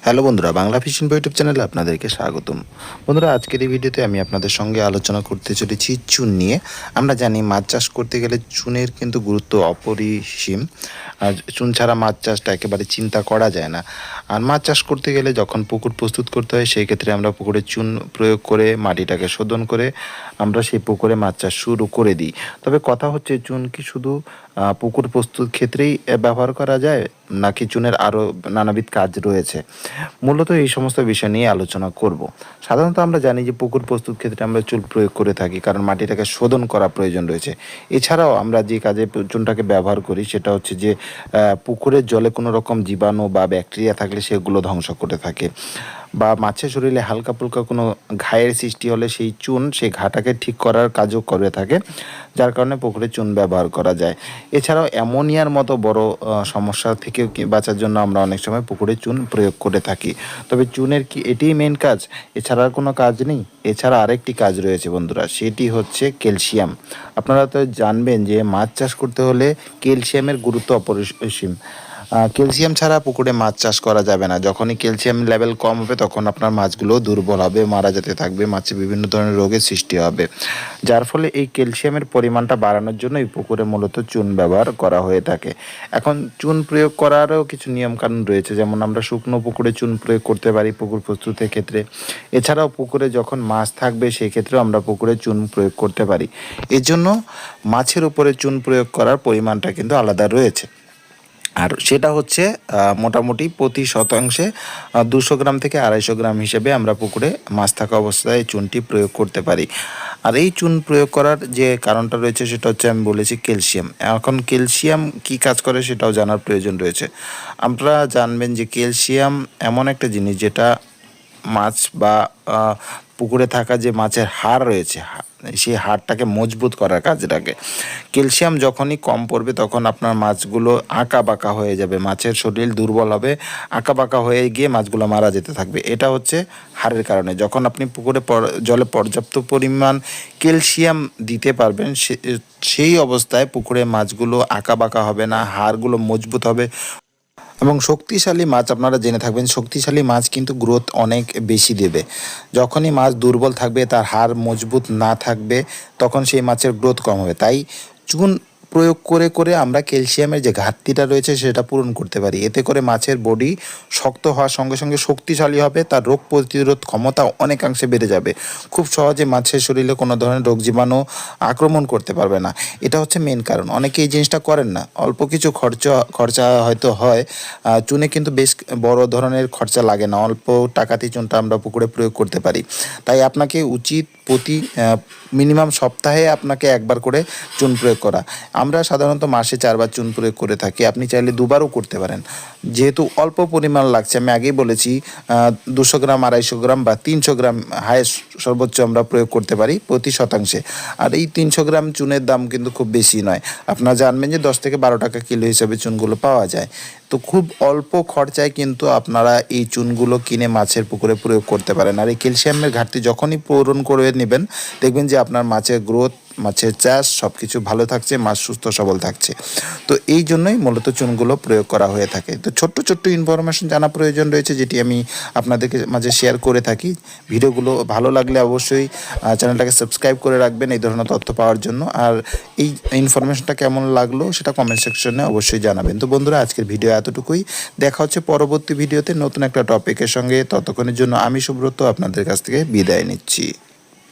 Hello বন্ধুরা, Bangla fishing YouTube চ্যানেলে আপনাদেরকে স্বাগতম। বন্ধুরা, আজকের এই ভিডিওতে আমি আপনাদের সঙ্গে আলোচনা করতে চলেছি চুন নিয়ে। আমরা জানি মাছ চাষ করতে গেলে চুনের কিন্তু গুরুত্ব অপরিসীম। আর চুন ছাড়া মাছ চাষটা একেবারে চিন্তা করা যায় না। আর মাছ চাষ করতে গেলে যখন পুকুর প্রস্তুত করতে হয়, সেই ক্ষেত্রে আমরা পুকুরে চুন প্রয়োগ করে, মাটিটাকে শোধন করে, আমরা সেই পুকুরে মাছ চাষ শুরু করে দিই। তবে কথা হচ্ছে, চুন কি শুধু পুকুর প্রস্তুত ক্ষেত্রেই ব্যবহার করা যায়, নাকি চুনের আরও নানাবিধ কাজ রয়েছে? মূলত এই সমস্ত বিষয় নিয়ে আলোচনা করব। সাধারণত আমরা জানি যে পুকুর প্রস্তুত ক্ষেত্রে আমরা চুন প্রয়োগ করে থাকি, কারণ মাটিটাকে শোধন করা প্রয়োজন রয়েছে। এছাড়াও আমরা যে কাজে চুনটাকে ব্যবহার করি, সেটা হচ্ছে যে পুকুরের জলে কোনো রকম জীবাণু বা ব্যাকটেরিয়া থাকলে সেগুলো ধ্বংস করে থাকে। বা মাছের শরীরে হালকা ফুলকা কোনো ঘায়ের সৃষ্টি হলে সেই চুন সেই ঘাটাকে ঠিক করার কাজও করে থাকে, যার কারণে পুকুরে চুন ব্যবহার করা যায়। এছাড়াও অ্যামোনিয়ার মতো বড় সমস্যা থেকেও কি- বাঁচার জন্য আমরা অনেক সময় পুকুরে চুন প্রয়োগ করে থাকি। তবে চুনের কি এটিই মেন কাজ? এছাড়া আর কোনো কাজ নেই? এছাড়া আরেকটি কাজ রয়েছে বন্ধুরা, সেটি হচ্ছে ক্যালসিয়াম। আপনারা তো জানবেন যে মাছ চাষ করতে হলে ক্যালসিয়ামের গুরুত্ব অপরিসীম। ক্যালসিয়াম ছাড়া পুকুরে মাছ চাষ করা যাবে না। যখনই ক্যালসিয়াম লেভেল কম হবে, তখন আপনার মাছগুলো দুর্বল হবে, মারা যেতে থাকবে, মাছে বিভিন্ন ধরনের রোগের সৃষ্টি হবে। যার ফলে এই ক্যালসিয়ামের পরিমাণটা বাড়ানোর জন্য এই পুকুরে মূলত চুন ব্যবহার করা হয়ে থাকে। এখন চুন প্রয়োগ করারও কিছু নিয়মকানুন রয়েছে, যেমন আমরা শুকনো পুকুরে চুন প্রয়োগ করতে পারি পুকুর প্রস্তুতের ক্ষেত্রে। এছাড়াও পুকুরে যখন মাছ থাকবে সেই ক্ষেত্রেও আমরা পুকুরে চুন প্রয়োগ করতে পারি। এর জন্য মাছের উপরে চুন প্রয়োগ করার পরিমাণটা কিন্তু আলাদা রয়েছে। আর সেটা হচ্ছে মোটামুটি প্রতি শতাংশে দুশো গ্রাম থেকে আড়াইশো গ্রাম হিসেবে আমরা পুকুরে মাছ থাকা অবস্থায় চুনটি প্রয়োগ করতে পারি। আর এই চুন প্রয়োগ করার যে কারণটা রয়েছে, সেটা হচ্ছে আমি বলেছি ক্যালসিয়াম। এখন ক্যালসিয়াম কি কাজ করে সেটাও জানার প্রয়োজন রয়েছে। আপনারা জানবেন যে ক্যালসিয়াম এমন একটা জিনিস যেটা মাছ বা পুকুরে থাকা যে মাছের হাড় রয়েছে সেই হাড়টাকে মজবুত করার কাজে লাগে ক্যালসিয়াম যখনই কম পড়বে তখন আপনার মাছগুলো আঁকা বাঁকা হয়ে যাবে, মাছের শরীর দুর্বল হবে, আঁকা বাঁকা হয়ে গিয়ে মাছগুলো মারা যেতে থাকবে। এটা হচ্ছে হাড়ের কারণে। যখন আপনি পুকুরে জলে পর্যাপ্ত পরিমাণ ক্যালসিয়াম দিতে পারবেন সেই অবস্থায় পুকুরে মাছগুলো আঁকা বাঁকা হবে না, হাড়গুলো মজবুত হবে। এবং শক্তিশালী মাছ আপনারা জেনে থাকবেন, শক্তিশালী মাছ কিন্তু গ্রোথ অনেক বেশি দেবে। যখনই মাছ দুর্বল থাকবে, তার হাড় মজবুত না থাকবে, তখন সেই মাছের গ্রোথ কম হবে। তাই চুন প্রয়োগ করে করে আমরা ক্যালসিয়ামের যে ঘাটতিটা রয়েছে সেটা পূরণ করতে পারি। এতে করে মাছের বডি শক্ত হওয়ার সঙ্গে সঙ্গে শক্তিশালী হবে, তার রোগ প্রতিরোধ ক্ষমতা অনেকাংশে বেড়ে যাবে। খুব সহজে মাছের শরীরে কোনো ধরনের রোগ জীবাণু আক্রমণ করতে পারবে না। এটা হচ্ছে মেন কারণ। অনেকে এই জিনিসটা করেন না। অল্প কিছু খরচা খরচা হয়তো হয় চুনে কিন্তু বেশ বড় ধরনের খরচা লাগে না। অল্প টাকাতেই চুনটা আমরা পুকুরে প্রয়োগ করতে পারি। তাই আপনাকে উচিত প্রতি মিনিমাম সপ্তাহে আপনাকে একবার করে চুন প্রয়োগ করা। আমরা সাধারণত মাসে চারবার চুন প্রয়োগ করে থাকি। আপনি চাইলে দুবারও করতে পারেন। যেহেতু অল্প পরিমাণ লাগছে, আমি আগেই বলেছি দুশো গ্রাম, আড়াইশো গ্রাম বা তিনশো গ্রাম হায়েস্ট সর্বোচ্চ আমরা প্রয়োগ করতে পারি প্রতি শতাংশে। আর এই তিনশো গ্রাম চুনের দাম কিন্তু খুব বেশি নয়। আপনারা জানবেন যে দশ থেকে বারো টাকা কিলো হিসেবে চুনগুলো পাওয়া যায়। তো খুব অল্প খরচায় কিন্তু আপনারা এই চুনগুলো কিনে মাছের পুকুরে প্রয়োগ করতে পারেন। আর এই ক্যালসিয়ামের ঘাটতি যখনই পূরণ করে নেবেন, দেখবেন যে আপনার মাছের গ্রোথ মাছের চাষ সব কিছু ভালো থাকছে, মাছ সুস্থ, সবল থাকছে। তো এই জন্যই মূলত চুনগুলো প্রয়োগ করা হয়ে থাকে। তো ছোট্ট ছোট্ট ইনফরমেশন জানা প্রয়োজন রয়েছে, যেটি আমি আপনাদেরকে মাঝে শেয়ার করে থাকি। ভিডিওগুলো ভালো লাগলে অবশ্যই চ্যানেলটাকে সাবস্ক্রাইব করে রাখবেন এই ধরনের তথ্য পাওয়ার জন্য। আর এই ইনফরমেশনটা কেমন লাগল, সেটা কমেন্ট সেকশনে অবশ্যই জানাবেন। তো বন্ধুরা, আজকের ভিডিও এতটুকুই। দেখা হচ্ছে পরবর্তী ভিডিওতে নতুন একটা টপিকের সঙ্গে। ততক্ষণের জন্য আমি সুব্রত, আপনাদের কাছ থেকে বিদায় নিচ্ছি।